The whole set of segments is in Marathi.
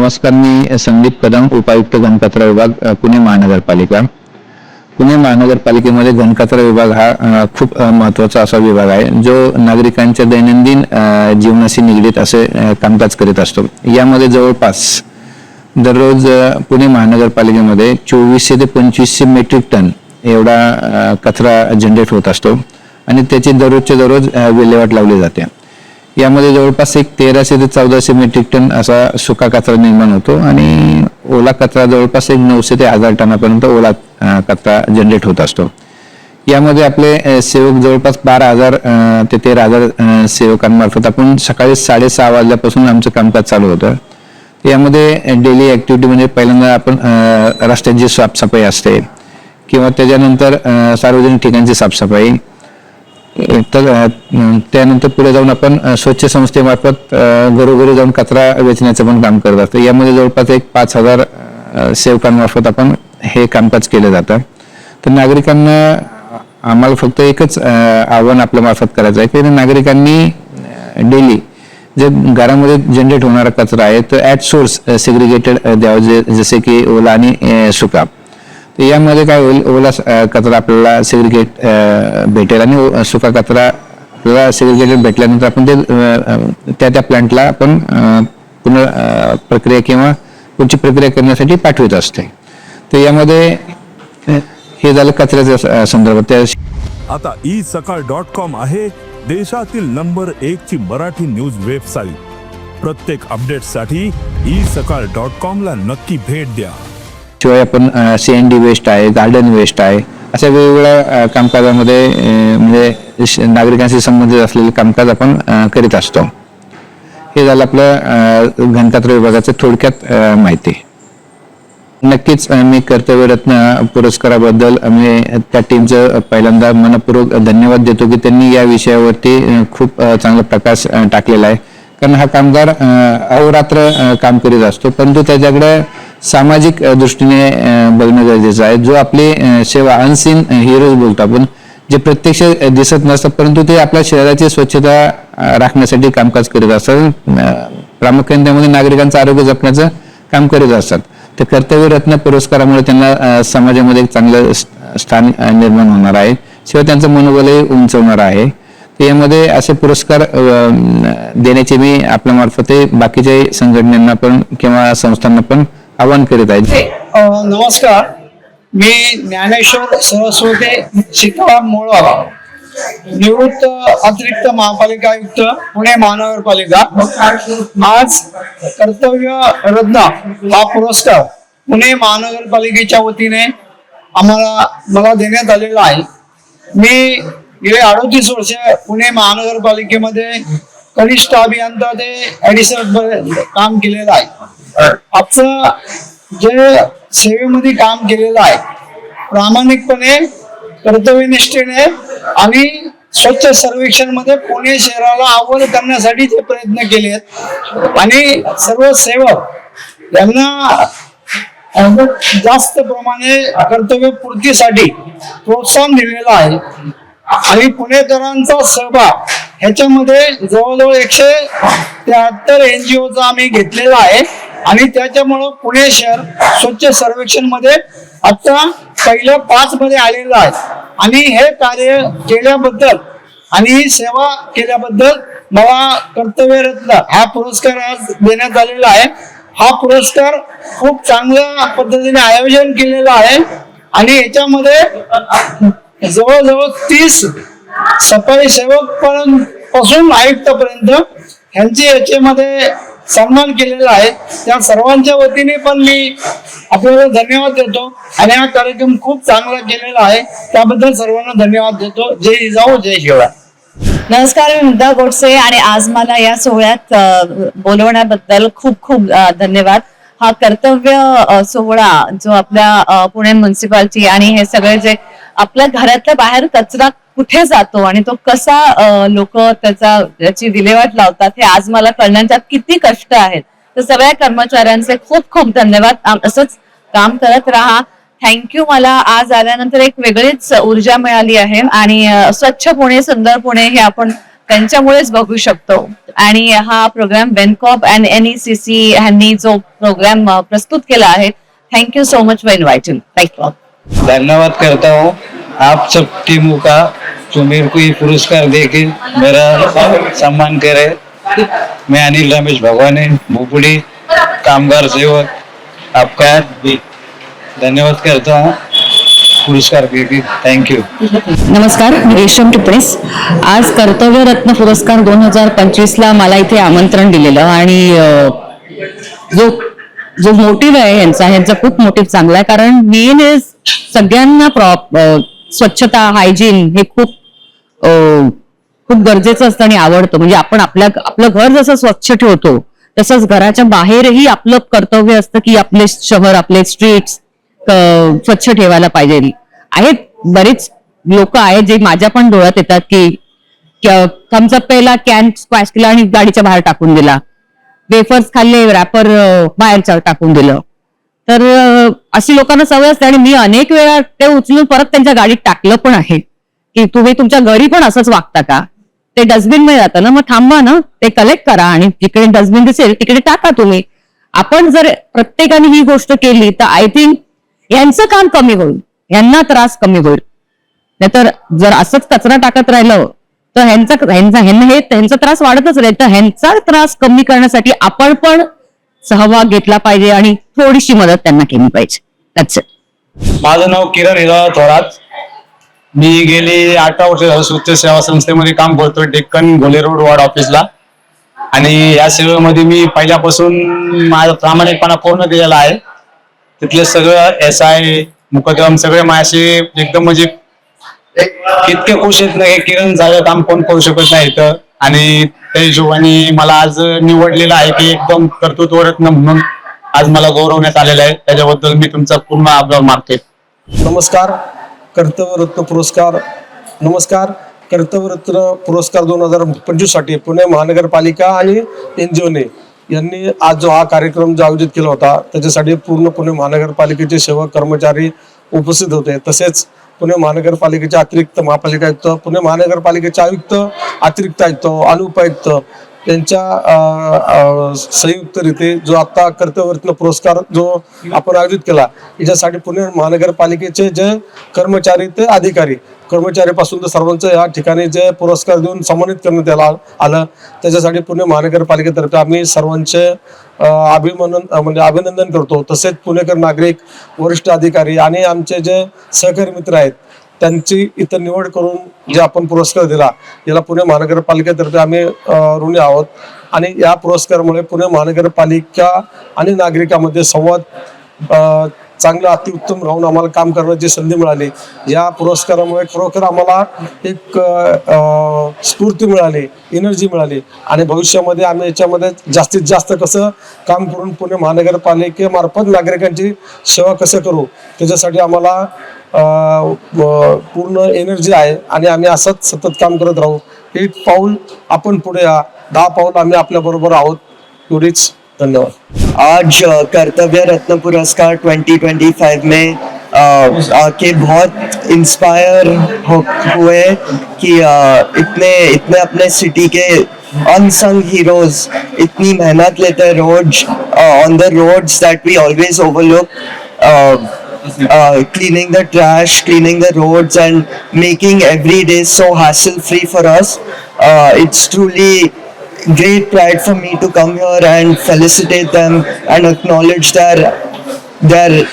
नमस्कार मी संदीप कदम उपायुक्त घनकचरा विभाग पुणे महानगरपालिका. पुणे महानगरपालिकेमध्ये घनकचरा विभाग हा खूप महत्त्वाचा महत्त्वाचा असा विभाग आहे जो नागरिकांच्या दैनंदिन जीवनाशी निगडीत असे कामकाज करीत असतो. यामध्ये जवळपास दररोज पुणे महानगरपालिकेमध्ये चोवीसशे ते पंचवीसशे मेट्रिक टन एवढा कचरा जनरेट होत असतो. आणि त्याची दररोजच्या दररोज विल्हेवाट लावली जाते. यामध्ये जवळपास एक तेराशे ते चौदाशे मेट्रिक टन असा सुका कचरा निर्माण होतो आणि ओला कचरा जवळपास एक नऊशे ते हजार टनापर्यंत ओला कचरा जनरेट होत असतो. यामध्ये आपले सेवक जवळपास बारा हजार ते तेरा हजार सेवकांमार्फत आपण सकाळी साडेसहा वाजल्यापासून आमचं कामकाज चालू होतं. यामध्ये डेली ऍक्टिव्हिटी म्हणजे पहिल्यांदा आपण रस्त्यांची साफसफाई असते किंवा त्याच्यानंतर सार्वजनिक ठिकाणची साफसफाई तर त्यानंतर पुढे जाऊन आपण स्वच्छ संस्थेमार्फत घरोघरी जाऊन कचरा वेचण्याचं पण काम करत असतो. यामध्ये जवळपास एक पाच हजार सेवकांमार्फत आपण हे कामकाज केलं जातं. तर नागरिकांना आम्हाला फक्त एकच आव्हान आपल्या मार्फत करायचं आहे की नागरिकांनी डेली जे घरामध्ये जनरेट होणारा कचरा आहे तो ॲट सोर्स सेग्रिगेटेड द्यावं जे जसे की ओला आणि सुका. तर यामध्ये काय होईल ओला कचरा आपल्याला सेग्रिगेट भेटेल आणि सुका कचरा आपल्याला सेग्रिगेटेड भेटल्यानंतर आपण ते त्या त्या प्लांटला आपण पुन्हा प्रक्रिया किंवा पुढची प्रक्रिया करण्यासाठी पाठवत असते. तर यामध्ये हे झालं कचऱ्याच्या संदर्भात. त्या आता ई सकाळ डॉट कॉम आहे देशातील नंबर एक ची मराठी न्यूज वेबसाईट प्रत्येक अपडेटसाठी ई सकाळ डॉट कॉम ला नक्की भेट द्या. शिवाय आपण सी एन डी वेस्ट आहे गार्डन वेस्ट आहे अशा वेगवेगळ्या कामकाजामध्ये म्हणजे श- नागरिकांशी संबंधित असलेले कामकाज आपण करीत असतो. हे झालं आपलं अ, घनकचरा विभागाचं थोडक्यात माहिती. नक्कीच मी कर्तव्यरत्न पुरस्काराबद्दल मी म्हणजे त्या टीमचं पहिल्यांदा मनपूर्वक धन्यवाद देतो की त्यांनी या विषयावरती खूप चांगला प्रकाश टाकलेला आहे. कारण हा कामगार अहोरात्र काम करीत असतो परंतु त्याच्याकडे सामाजिक दृष्टीने बघणं गरजेचं आहे. जो आपली सेवा अनसीन हिरोज बोलतो आपण जे प्रत्यक्ष दिसत नसतात परंतु ते आपल्या शहराची स्वच्छता राखण्यासाठी कामकाज करीत असतात. प्रामुख्याने त्यामध्ये नागरिकांचं आरोग्य जपण्याचं काम करीत असतात. तर कर्तव्यरत्न पुरस्कारामुळे त्यांना समाजामध्ये एक चांगलं स्थान निर्माण होणार आहे. शिवाय त्यांचं मनोबलही उंचवणार आहे. तर यामध्ये असे पुरस्कार देण्याचे मी आपल्या मार्फत बाकीच्या संघटनांना पण किंवा संस्थांना पण आवाहन करीत आहे नमस्कार. मी ज्ञानेश्वर सरस्वते सीताराम मोळा निवृत्त अतिरिक्त महापालिका आयुक्त पुणे महानगरपालिका. आज कर्तव्य रत्न हा पुरस्कार पुणे महानगरपालिकेच्या वतीने आम्हाला मला देण्यात आलेला आहे. मी गेले अडोतीस वर्ष पुणे महानगरपालिकेमध्ये कनिष्ठ अभियंता ते ऍडिशनल काम केलेलं आहे. आजचं जे सेवेमध्ये काम केलेलं आहे प्रामाणिकपणे कर्तव्यनिष्ठेने आणि स्वच्छ सर्वेक्षणमध्ये पुणे शहराला अव्वल करण्यासाठी ते प्रयत्न केले आहेत आणि सर्व सेवक यांना जास्त प्रमाणे कर्तव्य पूर्तीसाठी प्रोत्साहन दिलेलं आहे. आणि पुणेकरांचा सहभाग ह्याच्यामध्ये जवळजवळ एकशे त्र्याहत्तर एनजीओचा आम्ही घेतलेला आहे. आणि त्याच्यामुळं पुणे शहर स्वच्छ सर्वेक्षणमध्ये आता पहिल्या पाच मध्ये आलेलं आहे. आणि हे कार्य केल्याबद्दल आणि ही सेवा केल्याबद्दल मला कर्तव्यरत्न हा पुरस्कार आज देण्यात आलेला आहे. हा पुरस्कार खूप चांगल्या पद्धतीने आयोजन केलेला आहे. आणि याच्यामध्ये जवळजवळ तीस सफाई सेवक पर्यंत पासून आयुक्तापर्यंत ह्यांची याच्यामध्ये सन्मान केलेला आहे. त्या सर्वांच्या वतीने पण मी आपल्याला धन्यवाद देतो आणि हा कार्यक्रम खूप चांगला केलेला आहे. त्याबद्दल सर्वांना धन्यवाद देतो. जय जाऊ जय शिवराय. नमस्कार मी मुद्दा गोडसे आणि आज मला या सोहळ्यात बोलवण्याबद्दल खूप खूप धन्यवाद. हा कर्तव्य सोहळा जो आपल्या पुणे म्युन्सिपाल्टी आणि हे सगळे जे आपल्या घरातल्या बाहेर कचरा कुठे जातो आणि तो कसा लोक त्याचा त्याची विल्हेवाट लावतात हे आज मला कळण्यात किती कष्ट आहेत. तर सगळ्या कर्मचाऱ्यांचे खूप खूप धन्यवाद. असंच काम करत राहा. थँक्यू मला आज आल्यानंतर एक वेगळीच ऊर्जा मिळाली आहे आणि स्वच्छ पुणे सुंदर पुणे हे आपण त्यांच्यामुळेच बघू शकतो. आणि हा प्रोग्राम बेनकॉप अँड सी ह्यांनी जो प्रोग्राम प्रस्तुत केला आहे. Thank you so much for inviting thank you धन्यवाद करता हूँ। आप सब टीमों का जो मेरे को ये पुरस्कार देके मेरा सम्मान करे। मैं अनिल रमेश भगवाने भोपड़ी कामगार सेवक आपका भी धन्यवाद करता हूँ। पुरस्कार देके थैंक यू नमस्कार मी रेशम टिपणीस. आज कर्तव्य रत्न पुरस्कार दोन हजार पंचवीस ला मला इथे आमंत्रण दिलेलं आणि जो जो मोटिव्ह आहे यांचा यांचा खूप मोटिव्ह चांगला आहे. कारण मेन इज सगळ्यांना प्रॉप स्वच्छता हायजीन हे खूप खूप गरजेचं असतं आणि आवडतं. म्हणजे आपण आपल्या आपलं घर जसं स्वच्छ ठेवतो तसंच घराच्या बाहेरही आपलं कर्तव्य असतं की आपले शहर आपले स्ट्रीट्स स्वच्छ ठेवायला पाहिजे. आहेत बरेच लोक आहेत जे माझ्या पण डोळ्यात येतात की थम्सअप पेला कॅन स्क्वॅश केला आणि गाडीच्या बाहेर टाकून दिला. वेफर्स खाल्ले रॅपर बाहेरच्या टाकून दिलं. तर अशी लोकांना सवय असते आणि मी अनेक वेळा ते उचलून परत त्यांच्या गाडीत टाकलं पण आहे. की तुम्ही तुमच्या घरी पण असंच वागता का? ते डस्टबिनमध्ये जातं ना मग थांबा ना ते कलेक्ट करा आणि जिकडे डस्टबिन दिसेल तिकडे टाका तुम्ही. आपण जर प्रत्येकाने ही गोष्ट केली तर आय थिंक यांचं काम कमी होईल. यांना त्रास कमी होईल. नाहीतर जर असंच कचरा टाकत राहिलं तर ह्यांचा ह्यांचा ह्यांना हे त्यांचा त्रास वाढतच राहील. तर ह्यांचा त्रास कमी करण्यासाठी आपण पण सहभाग घेतला पाहिजे आणि थोडीशी मदत त्यांना केली पाहिजे. माझं नाव किरण हिरा थोरात. मी गेली अठरा वर्ष झालं स्वच्छ सेवा संस्थेमध्ये काम करतोय डेक्कन घोले रोड वॉर्ड ऑफिसला. आणि या सेवेमध्ये मी पहिल्यापासून माझा प्रामाणिकपणा पूर्ण दिलेला आहे. तिथले सगळं एस आय मुकदम सगळे माझ्याशी एकदम म्हणजे इतके खुश आहेत ना हे किरण झालं काम कोण करू शकत नाही इथं. आणि त्या हिशोबाने मला आज निवडलेलं आहे की एकदम कर्तृत्वरत्न म्हणून आज मला गौरवण्यात आलेलं आहे. त्याच्याबद्दल मी तुमचा पूर्ण आभार मानते नमस्कार. कर्तव्यरत्न पुरस्कार. नमस्कार. कर्तव्यरत्न पुरस्कार दोन हजार पंचवीससाठी पुणे महानगरपालिका आणि एनजीओने यांनी आज जो हा कार्यक्रम जो आयोजित केला होता त्याच्यासाठी पूर्ण पुणे महानगरपालिकेचे सेवक कर्मचारी उपस्थित होते. तसेच पुणे महानगरपालिकेचे अतिरिक्त महापालिका आयुक्त पुणे महानगरपालिकेचे आयुक्त अतिरिक्त आयुक्त अनुपायुक्त त्यांच्या अं, जो आता कर्तव्यरत्न पुरस्कार जो आपण आयोजित केला याच्यासाठी पुणे महानगरपालिकेचे जे कर्मचारी ते अधिकारी कर्मचारीपासून तर सर्वांचं या ठिकाणी जे पुरस्कार देऊन सन्मानित करण्यात आला आलं त्याच्यासाठी पुणे महानगरपालिकेतर्फे आम्ही सर्वांचे अं, अभिमनन म्हणजे अभिनंदन करतो. तसेच पुणेकर नागरिक वरिष्ठ अधिकारी आणि आमचे जे सहकारी मित्र आहेत त्यांची इथं निवड करून जे आपण पुरस्कार दिला याला पुणे महानगरपालिकेतर्फे आम्ही ऋणी आहोत. आणि या पुरस्कारामुळे पुणे महानगरपालिका आणि नागरिकांमध्ये संवाद चांगलं अतिउत्तम राहून आम्हाला काम करण्याची संधी मिळाली या पुरस्कारामुळे खरोखर आम्हाला एक स्फूर्ती मिळाली एनर्जी मिळाली आणि भविष्यामध्ये आम्ही याच्यामध्ये जास्तीत जास्त कसं काम करून पुणे महानगरपालिकेमार्फत नागरिकांची सेवा कसं करू त्याच्यासाठी आम्हाला पूर्ण एनर्जी आहे आणि आम्ही असंच सतत काम करत राहू. एक पाऊल आपण पुढे या दहा पाऊल आम्ही आपल्याबरोबर आहोत. एवढीच. धन्यवाद आज कर्तव्य रत्न पुरस्कार 2025 में आके बहुत इंस्पायर हुए कि इतने इतने अपने सिटी के अनसंग हीरोज इतनी मेहनत लेते हैं रोज on the roads that we always overlook the trash, cleaning the roads, and making every day so hassle free for us. Uh, it's truly great pride for me to come here and felicitate them and acknowledge their their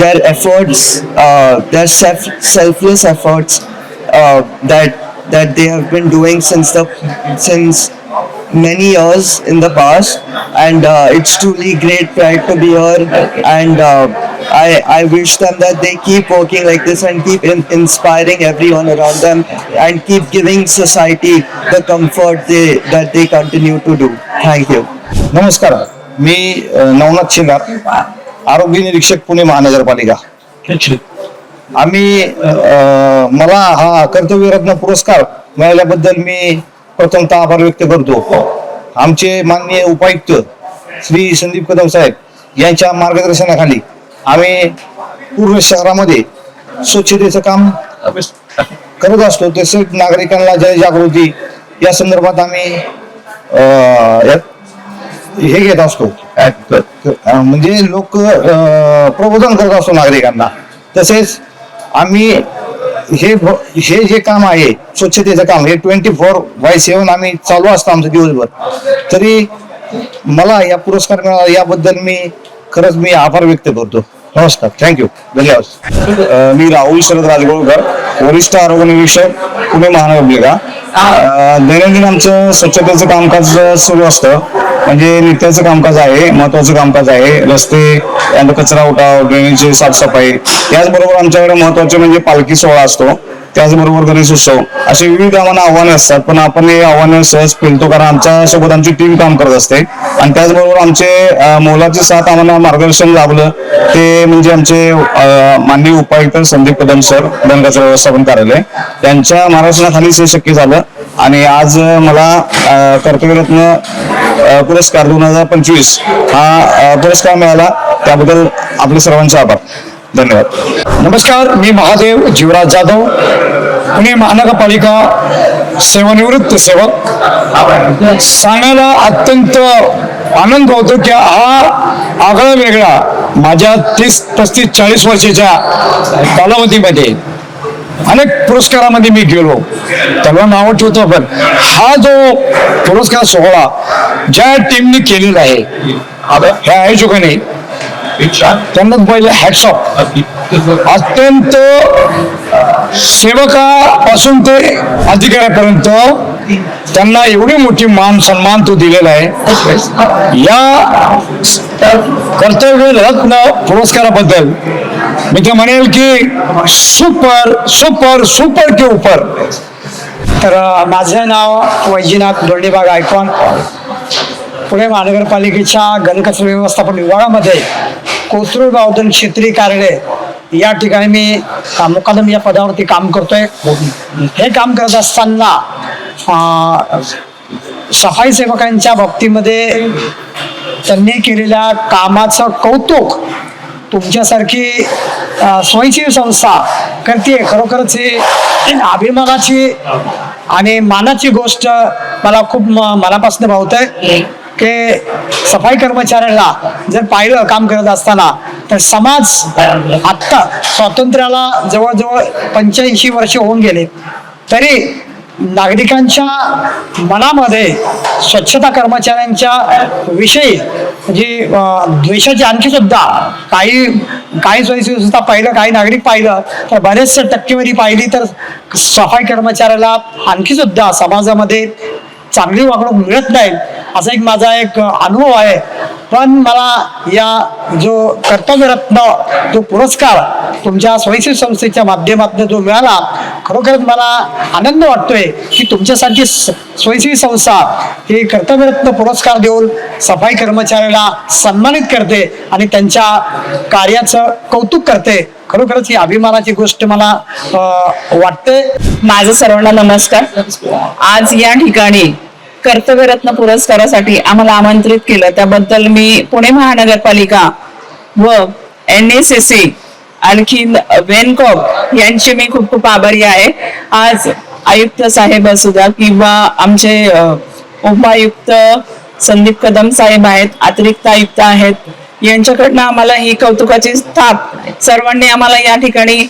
their efforts, uh, their self, selfless efforts uh, that that they have been doing since the since many years in the past. And uh, it's truly great pride to be here. And uh, I, I wish them that they keep working like this and keep in- inspiring everyone around them and keep giving society the comfort they, that they continue to do. Thank you. नमस्कार मी नवनाथ शिंगार आरोग्य निरीक्षक पुणे महानगरपालिका आम्ही मला हा कर्तव्यरत्न पुरस्कार मिळाल्याबद्दल मी प्रथमतः आभार व्यक्त करतो आमचे माननीय उपायुक्त श्री संदीप कदम साहेब यांच्या मार्गदर्शनाखाली आम्ही पूर्ण शहरामध्ये स्वच्छतेचं काम करत असतो. तसेच नागरिकांना जनजागृती या संदर्भात आम्ही हे घेत असतो. म्हणजे लोक प्रबोधन करत असतो नागरिकांना. तसेच आम्ही हे हे जे काम आहे स्वच्छतेचं काम हे ट्वेंटी फोर बाय सेवन आम्ही चालू असतो आमचं दिवसभर. तरी मला या पुरस्कार मिळाला याबद्दल मी खरंच मी आभार व्यक्त करतो. नमस्कार थँक्यू धन्यवाद. मी राहुल शरद राजगोळकर वरिष्ठ आरोग्य निरीक्षक पुणे महानगरपालिका. दैनंदिन आमचं स्वच्छतेचं कामकाज सुरू असतं. म्हणजे नित्याचं कामकाज आहे महत्वाचं कामकाज आहे. रस्ते कचरा उठाव ड्रेनेजची साफसफाई. त्याचबरोबर आमच्याकडे महत्त्वाचे म्हणजे पालखी सोहळा असतो. त्याचबरोबर गणेश उत्सव असे विविध आम्हाला आव्हाने असतात. पण आपण हे आव्हाने सहज पेलतो कारण आमच्यासोबत आमची टीम काम करत असते. आणि त्याचबरोबर आमचे मोलाचे साथ आम्हाला मार्गदर्शन लाभलं. ते म्हणजे आमचे माननीय उपायुक्त संदीप कदम सर धनकचरा व्यवस्थापन कार्यालय त्यांच्या मार्गदर्शनाखालीच हे शक्य झालं. आणि आज मला कर्तव्यरत्न पुरस्कार दोन हजार पंचवीस हा पुरस्कार मिळाला. त्याबद्दल आपले सर्वांचे आभार. धन्यवाद. नमस्कार मी महादेव जीवराज जाधव. पुणे महानगरपालिका सेवानिवृत्त सेवक. सांगायला अत्यंत आनंद होतो की हा आगळा वेगळा माझ्या तीस पस्तीस चाळीस वर्षाच्या कालावधीमध्ये अनेक पुरस्कारामध्ये मी गेलो. त्याला नाव ठेवतो पण हा जो पुरस्कार सोहळा ज्या टीमने केलेला आहे ह्या आयोजकाने त्यांना पहिले हॅट्सऑफ अत्यंत सेवकापासून ते अधिकाऱ्यापर्यंत त्यांना एवढी मोठी मान सन्मान तो दिलेला आहे. या कर्तव्य रत्न पुरस्काराबद्दल मी ते म्हणेल की सुपर सुपर सुपर के उपर. तर माझं नाव वैजीनाथ दोंडेबाग आयकॉन. पुणे महानगरपालिकेच्या गणकचरा व्यवस्थापन विभागामध्ये कोथरूड बावधन क्षेत्रीय कार्यालय या ठिकाणी मी मुकादम या पदावरती काम करतोय. हे काम करत असताना सफाई सेवकांच्या बाबतीमध्ये त्यांनी केलेल्या कामाचं कौतुक तुमच्यासारखी स्वयंसेवी संस्था करते खरोखरच ही अभिमानाची आणि मानाची गोष्ट मला खूप म- मनापासून भावत आहे की सफाई कर्मचाऱ्याला जर पाहिलं काम करत असताना तर समाज आत्ता स्वातंत्र्याला जवळजवळ पंच्याऐंशी वर्ष होऊन गेले. तरी नागरिकांच्या मनामध्ये स्वच्छता कर्मचाऱ्यांच्या विषयी म्हणजे द्वेषाची आणखी सुद्धा काही काही सोयीची सुद्धा पाहिलं काही नागरिक पाहिलं तर बरेचसे टक्केवारी पाहिली तर सफाई कर्मचाऱ्याला आणखी सुद्धा समाजामध्ये चांगली वागणूक मिळत नाही. असा एक माझा एक अनुभव आहे. पण मला या जो कर्तव्यरत्न जो पुरस्कार तुमच्या स्वयंसेवी संस्थेच्या माध्यमातून जो मिळाला खरोखरच मला आनंद वाटतोय की तुमच्यासारखी स्वयंसेवी संस्था ही कर्तव्यरत्न पुरस्कार देऊन सफाई कर्मचाऱ्याला सन्मानित करते आणि त्यांच्या कार्याचं कौतुक करते. खरोखरच ही अभिमानाची गोष्ट मला वाटते. माझं सर्वांना नमस्कार. आज या ठिकाणी कर्तव्यरत्न पुरस्कारासाठी आम्हाला आमंत्रित केलं. त्याबद्दल मी पुणे महानगरपालिका व एन एस एस सी आणखीन वेनकॉप यांचे मी खूप खूप आभारी आहे. आज आयुक्त साहेब असू द्या किंवा आमचे उपायुक्त संदीप कदम साहेब आहेत अतिरिक्त आयुक्त आहेत यांच्याकडनं आम्हाला ही कौतुकाची थाप सर्वांनी आम्हाला या ठिकाणी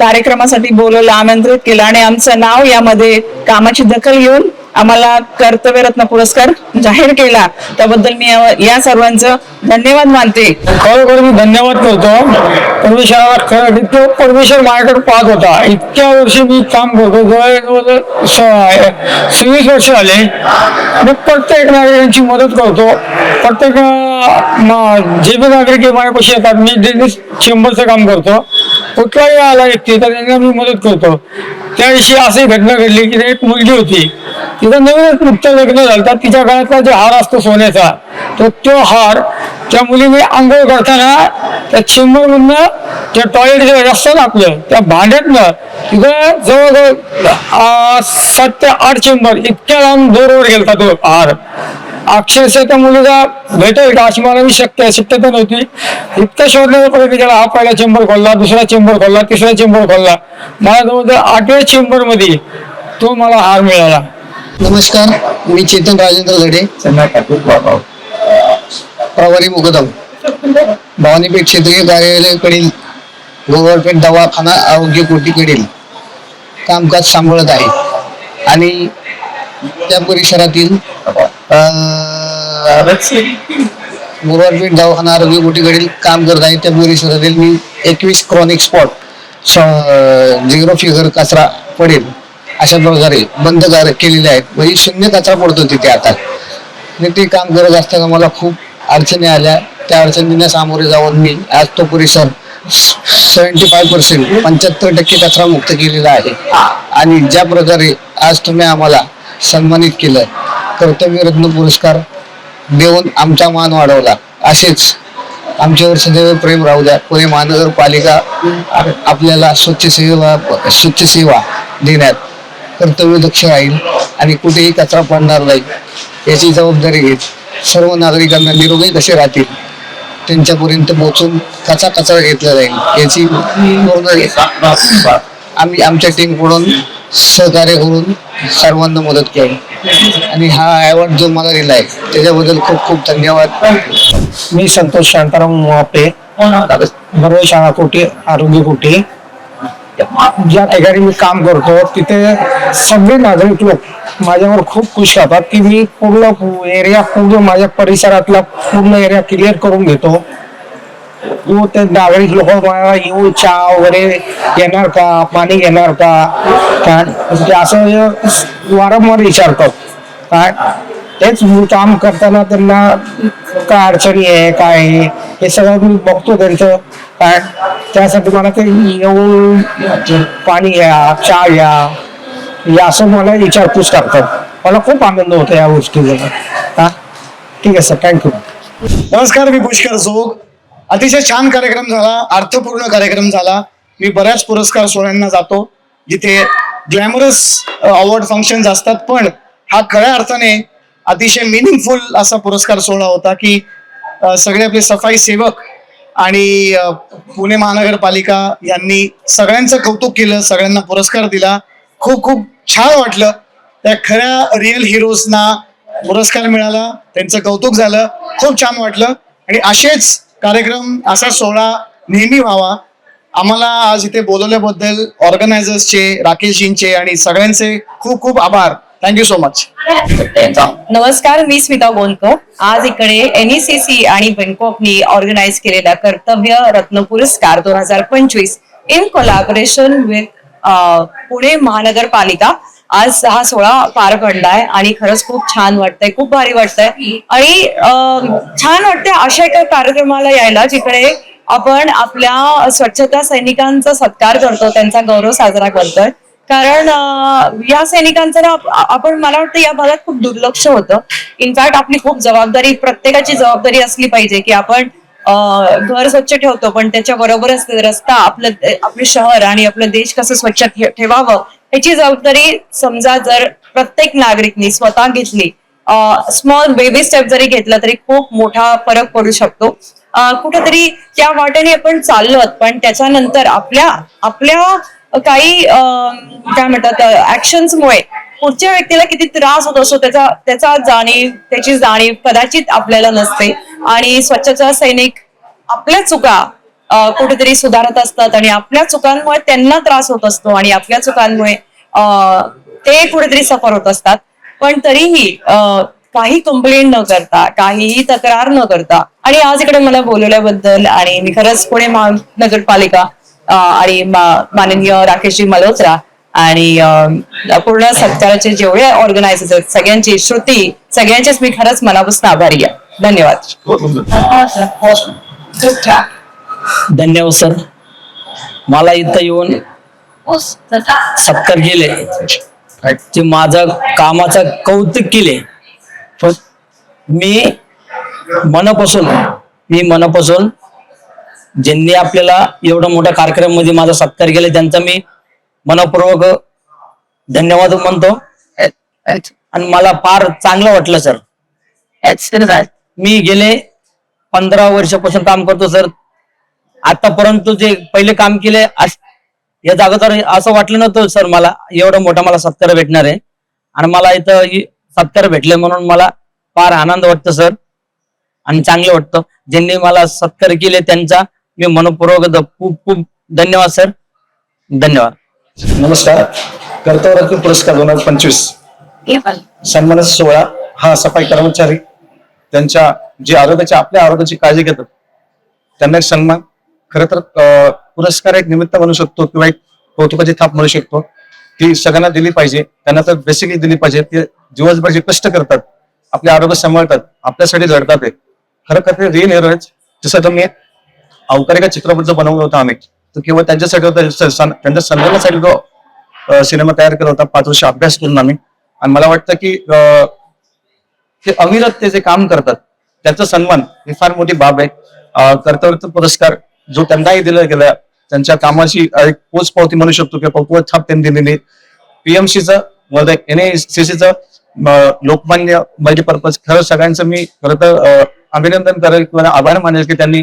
कार्यक्रमासाठी बोलवलं आमंत्रित केलं आणि आमचं नाव यामध्ये कामाची दखल घेऊन आम्हाला कर्तव्यरत्न पुरस्कार जाहीर केला. त्याबद्दल मी या- सर्वांचं धन्यवाद मानते. खरोखर मी धन्यवाद करतो. परमेश्वराला तो परमेश्वर माझ्याकडे पाहत होता. इतक्या वर्षी मी काम करतो. जवळजवळ सव्वीस वर्ष झाले. मी प्रत्येक नागरिकांची मदत करतो. प्रत्येक जे बी नागरिक माझ्यापाशी येतात मी डेली चेंबरचं काम करतो. कुठलाही आला व्यक्ती तर त्यांना मी मदत करतो. त्याविषयी अशी घटना घडली की एक मुलगी होती. तिचं नवीनच नुकतं लग्न झालं. तर तिच्या गळ्यातला जो हार असतो सोन्याचा तो तो हार त्या मुलीने आंघोळ करताना त्या चेंबर मधनं त्या टॉयलेट जे ना आपलं त्या भांड्यातनं तिथं जवळजवळ सात ते आठ चेंबर इतक्या लांब जोरवर गेलता तो हार. अक्षरशः त्या मुलीला भेटेल का अशी मला मी शक्य शक्यता नव्हती. इतक्या शोधण्याचा प्रयत्न केला हा पहिला चेंबर खोलला दुसरा चेंबर खोलला तिसरा चेंबर खोलला. मला जवळजवळ आठव्या चेंबरमध्ये तो मला हार मिळाला. नमस्कार मी चेतन राजेंद्र धडे प्रभारी मुकदम. भवानीपेठ क्षेत्रीय कार्यालयाकडील गोवरपेठ दवाखाना आरोग्य कोटीकडील कामकाज सांभाळत आहे. आणि त्या परिसरातील गोवरपेठ दवाखाना आरोग्य गुटीकडील काम करत आहे त्या परिसरातील मी एकवीस क्रॉनिक स्पॉट झिरो फिगर कचरा पडेल अशा प्रकारे बंद कार- केलेले आहेत. म्हणजे शून्य कचरा पडतो तिथे आता. आणि ते काम करत असताना मला खूप अडचणी आल्या. त्या अडचणींना सामोरे जाऊन मी आज तो परिसर सेवन्टी फाय पर्सेंट पंच्याहत्तर टक्के कचरा मुक्त केलेला आहे. आणि ज्या प्रकारे आज तुम्ही आम्हाला सन्मानित केलं कर्तव्यरत्न पुरस्कार देऊन आमचा मान वाढवला. असेच आमच्यावर सदैव प्रेम राहू द्या. पुणे महानगरपालिका आपल्याला स्वच्छ सेवा स्वच्छ सेवा देण्यात कर्तव्य दक्ष राहील आणि कुठेही कचरा पडणार नाही. याची जबाबदारी घेत सर्व नागरिकांना निरोगी कसे राहतील? त्यांच्यापर्यंत पोहोचून कचा कचरा घेतला जाईल? याची पूर्ण आम्ही आमच्या टीमकडून सहकार्य करून सर्वांना मदत केली. आणि हा अवॉर्ड जो मला दिलाय आहे त्याच्याबद्दल खूप खूप धन्यवाद. मी संतोष शांताराम मोहापे. बरोबर शाळा कोटी आरोग्य कोटी ज्या ठिकाणी मी काम करतो तिथे सगळे नागरिक लोक माझ्यावर खूप खुश राहतात की मी पूर्ण एरिया पूर्ण माझ्या परिसरातला पूर्ण एरिया क्लिअर करून घेतो. तू ते नागरिक लोक मला येऊन चहा वगैरे घेणार का? पाणी घेणार का? काय? म्हणजे असं वारंवार विचारतात काय? तेच काम करताना त्यांना काय अडचणी आहे काय आहे हे सगळं मी बघतो त्यांचं. काय? त्यासाठी मला ते येऊन पाणी घ्या चहा घ्या. असं मला विचारपूस करतात. मला खूप आनंद होतो या गोष्टीचा हा? ठीक आहे सर थँक्यू नमस्कार मी पुष्कर जोग. अतिशय छान कार्यक्रम झाला अर्थपूर्ण कार्यक्रम झाला. मी बऱ्याच पुरस्कार सोहळ्यांना जातो. जिथे ग्लॅमरस अवॉर्ड फंक्शन असतात पण हा खऱ्या अर्थाने अतिशय मिनिंगफुल असा पुरस्कार सोहळा होता की सगळे आपले सफाई सेवक आणि पुणे महानगरपालिका यांनी सगळ्यांचं कौतुक केलं सगळ्यांना पुरस्कार दिला. खूप खूप छान वाटलं. त्या खऱ्या रिअल हिरोजना पुरस्कार मिळाला त्यांचं कौतुक झालं. खूप छान वाटलं. आणि असेच कार्यक्रम असा सोहळा नेहमी व्हावा. आम्हाला आज इथे बोलवल्याबद्दल ऑर्गनायझर्सचे राकेशजींचे आणि सगळ्यांचे खूप खूप आभार. थँक्यू सो मच नमस्कार मी स्मिता बोलतो आज इकडे एनईसीसी आणि बँकॉकनी ऑर्गनाईज केलेला कर्तव्य रत्न पुरस्कार दोन हजार पंचवीस इन कोलॅबोरेशन विथ पुणे महानगरपालिका. आज हा सोहळा पार पडलाय आणि खरंच खूप छान वाटतंय खूप भारी वाटतंय. आणि छान वाटतंय अशा एका कार्यक्रमाला यायला जिकडे आपण आपल्या स्वच्छता सैनिकांचा सत्कार करतो त्यांचा गौरव साजरा करतोय. कारण या सैनिकांचं ना आपण मला वाटतं या भागात खूप दुर्लक्ष होतं. इनफॅक्ट आपली खूप जबाबदारी प्रत्येकाची जबाबदारी असली पाहिजे की आपण घर स्वच्छ ठेवतो पण त्याच्या बरोबरच रस्ता आपलं आपले शहर आणि आपलं देश कसं स्वच्छ ठेवावं याची जबाबदारी समजा जर प्रत्येक नागरिकनी स्वतः घेतली स्मॉल बेबी स्टेप जरी घेतला तरी खूप मोठा फरक पडू शकतो. कुठेतरी त्या वाटेने आपण चाललो पण त्याच्यानंतर आपल्या आपल्या काही काय म्हणतात ऍक्शन्समुळे पुढच्या व्यक्तीला किती त्रास होत असतो त्याचा त्याचा जाणीव त्याची जाणीव कदाचित आपल्याला नसते. आणि स्वच्छता सैनिक आपल्या चुका कुठेतरी सुधारत असतात आणि आपल्या चुकांमुळे त्यांना त्रास होत असतो आणि आपल्या चुकांमुळे ते कुठेतरी सफर होत असतात. पण तरीही काही कंप्लेंट न करता काहीही तक्रार न करता आणि आज इकडे मला बोलवल्याबद्दल आणि मी खरंच पुणे महानगरपालिका आणि माननीय राकेशजी मल्होत्रा आणि पूर्ण सत्काराचे जेवढे ऑर्गनायझर्स आहेत सगळ्यांची श्रुती सगळ्यांचेच मी खरंच मनापासून आभारी आहे. धन्यवाद. धन्यवाद सर मला इथं येऊन सत्कार केले. ते माझा कामाचा कौतुक केले. पण मी मनापासून मी मनापासून ज्यांनी आपल्याला एवढा मोठ्या कार्यक्रममध्ये माझा सत्कार केला त्यांचा मी मनपूर्वक धन्यवाद म्हणतो आणि मला फार चांगलं वाटलं सर. मी गेले पंधरा वर्षापासून काम करतो सर. आतापर्यंत जे पहिले काम केले या जागोदर असं वाटलं नव्हतं सर मला एवढा मोठा मला सत्कार भेटणार आहे. आणि मला इथं सत्कार भेटले म्हणून मला फार आनंद वाटतो सर. आणि चांगलं वाटतं. ज्यांनी मला सत्कार केले त्यांचा मी मनपूर्वक द- खूप खूप धन्यवाद सर. धन्यवाद. नमस्कार. कर्तव्यरत्न पुरस्कार दोन हजार पंचवीस. सन्मान सोहळा हा सफाई कर्मचारी त्यांच्या जे आरोग्याच्या आपल्या आरोग्याची काळजी घेतात. त्यांना एक सन्मान. खरं तर पुरस्कार एक निमित्त म्हणू शकतो किंवा एक कौतुकाची थाप म्हणू शकतो. ती सगळ्यांना दिली पाहिजे. त्यांना तर बेसिकली दिली पाहिजे. ते दिवसभर जे कष्ट करतात आपले आरोग्य सांभाळतात आपल्यासाठी लढतात ते. खरं तर ते रिअल हिरो जसं आता अवकार अवकारिका चित्रपट जो बनवला होता आम्ही. तो केवळ त्यांच्यासाठी होता त्यांच्या संदर्भासाठी तो सिनेमा तयार केला होता. पाच वर्ष अभ्यास करून आम्ही. आणि मला वाटतं की अं, ते अविरत ते जे काम करतात. त्याचा सन्मान ही फार मोठी बाब आहे. कर्तव्य पुरस्कार जो त्यांनाही दिला गेला त्यांच्या कामाची एक पोच पावती म्हणू शकतो किंवा कौतुक छाप त्यांनी दिलेली. पीएमसीचं एन चं लोकमान्य मल्टीपर्पज खरं सगळ्यांचं मी खरं तर अभिनंदन करेल किंवा आभार मानेल की त्यांनी